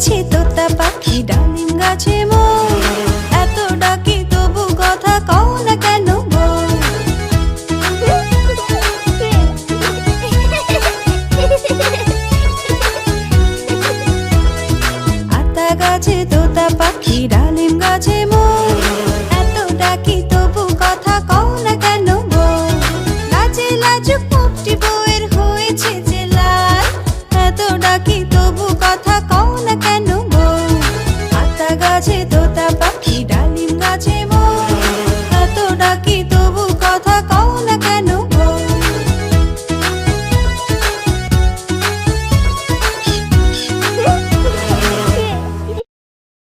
নাচে তোতা পাখি ডালিম গাছে মো এত ডাকি তবু কথা কও না কেন আতা গাছে তোতা পাখি ডালিম বাজে তোতা পাখি ডাল